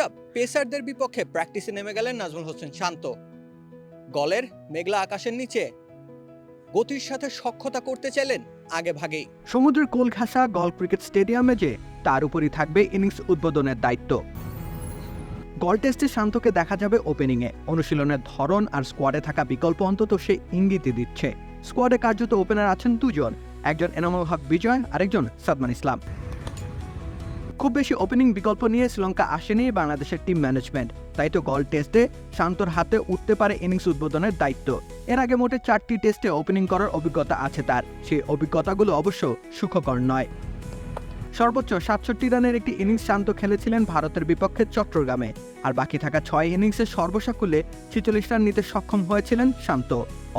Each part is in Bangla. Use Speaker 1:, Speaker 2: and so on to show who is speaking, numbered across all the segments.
Speaker 1: মজা পেসারদের বিপক্ষে প্র্যাকটিসে নেমে গেলেন নাজমুল হোসেন শান্ত। গলের মেঘলা আকাশের নিচে গতির সাথে সক্ষতা করতে চাইলেন আগে ভাগেই।
Speaker 2: সমুদ্রের কোল ঘাসা গল ক্রিকেট স্টেডিয়ামে যে তার উপরই থাকবে ইনিংস উদ্বোধনের দায়িত্ব। গল টেস্টে শান্তকে দেখা যাবে ওপেনিংয়ে অনুশীলনের ধরন আর স্কোয়াডে থাকা বিকল্প অন্তত সে ইঙ্গিতই দিচ্ছে। স্কোয়াডে কার্যত ওপেনার আছেন দুজন, একজন এনামুল হক বিজয়, আরেকজন সাদমান ইসলাম। খুব বেশি ওপেনিং বিকল্প নিয়ে শ্রীলঙ্কা আসেনি বাংলাদেশের টিম ম্যানেজমেন্ট তাই তো গল টেস্টে শান্তর হাতে উঠতে পারে ইনিংস উদ্বোধনের দায়িত্ব। এর আগে মোটে চারটি টেস্টে ওপেনিং করার অভিজ্ঞতা আছে তার। সেই অভিজ্ঞতাগুলো অবশ্য সুখকর নয়। সর্বোচ্চ সাতষট্টি রানের একটি ইনিংস শান্ত খেলেছিলেন ভারতের বিপক্ষে চট্টগ্রামে। আর বাকি থাকা ছয় ইনিংসের সর্বসাকুল্যে ছিচল্লিশ রান নিতে সক্ষম হয়েছিলেন শান্ত।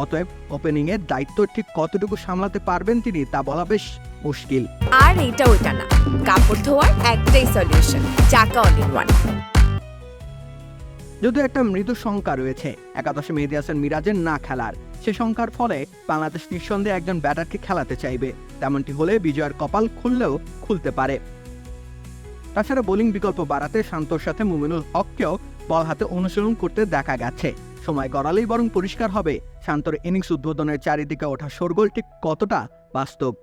Speaker 2: অতএব ওপেনিংয়ের দায়িত্ব ঠিক কতটুকু সামলাতে পারবেন তিনি তা বলা বেশ মুশকিল।
Speaker 3: আর এটা ওটা না। কাপড় ধোয়ার একটাই সলিউশন চাকা অল ইন ওয়ান
Speaker 2: যদিও একটা মৃদু শঙ্কা রয়েছে একাদশে মেহেদি হাসান মিরাজের না খেলার। সে শঙ্কার ফলে বাংলাদেশ নিঃসন্দেহে একজন ব্যাটারকে খেলাতে চাইবে। তেমনটি হলে বিজয়ের কপাল খুললেও খুলতে পারে। তাছাড়া বোলিং বিকল্প বাড়াতে শান্তর সাথে মুমিনুল হককেও বল হাতে অনুশীলন করতে দেখা গেছে। সময় গড়ালেই বরং পরিষ্কার হবে। শান্তর ইনিংস উদ্বোধনের চারিদিকে ওঠা শোরগোল ঠিক কতটা বাস্তব?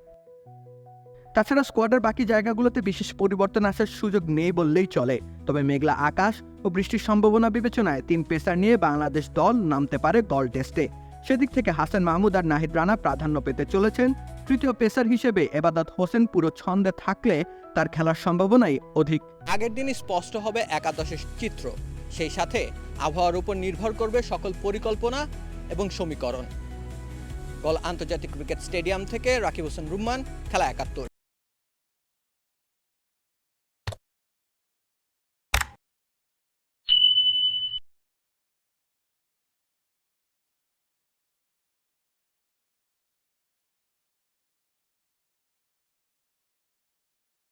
Speaker 2: তাছাড়া স্কোয়াডের বাকি জায়গাগুলোতে বিশেষ পরিবর্তন আসার সুযোগ নেই বললেই চলে। তবে মেঘলা আকাশ ও বৃষ্টির সম্ভাবনা বিবেচনায় তিন পেসার নিয়ে বাংলাদেশ দল নামতে পারে গল টেস্টে সেদিক থেকে হাসান মাহমুদ আর নাহিদ রানা প্রাধান্য পেতে চলেছেন। তৃতীয় পেসার হিসেবে এবাদত হোসেন পুরো ছন্দে থাকলে তার খেলার সম্ভাবনাই অধিক।
Speaker 1: আগের দিনই স্পষ্ট হবে একাদশের চিত্র। সেই সাথে আবহাওয়ার উপর নির্ভর করবে সকল পরিকল্পনা এবং সমীকরণ। গল আন্তর্জাতিক ক্রিকেট স্টেডিয়াম থেকে রাকিব হোসেন রুম্মান, খেলা একাত্তর।